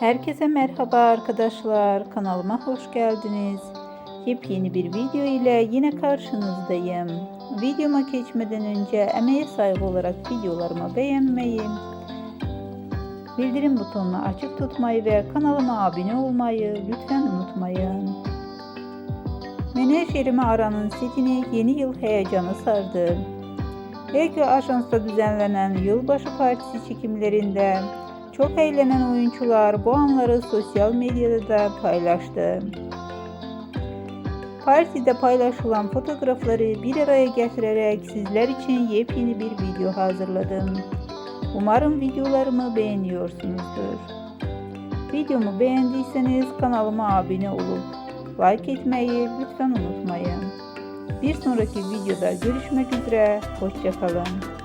Herkese merhaba arkadaşlar. Kanalıma hoş geldiniz. Yepyeni bir video ile yine karşınızdayım. Videoma geçmeden önce emeğe saygı olarak videolarımı beğenmeyi, bildirim butonunu açık tutmayı ve kanalıma abone olmayı lütfen unutmayın. Menajerimi Aran'ın setini yeni yıl heyecanı sardı. Belki Ajans'ta düzenlenen yılbaşı partisi çekimlerinde çok eğlenen oyuncular bu anları sosyal medyada da paylaştı. Partide paylaşılan fotoğrafları bir araya getirerek sizler için yepyeni bir video hazırladım. Umarım videolarımı beğeniyorsunuzdur. Videomu beğendiyseniz kanalıma abone olup like etmeyi lütfen unutmayın. Bir sonraki videoda görüşmek üzere, hoşçakalın.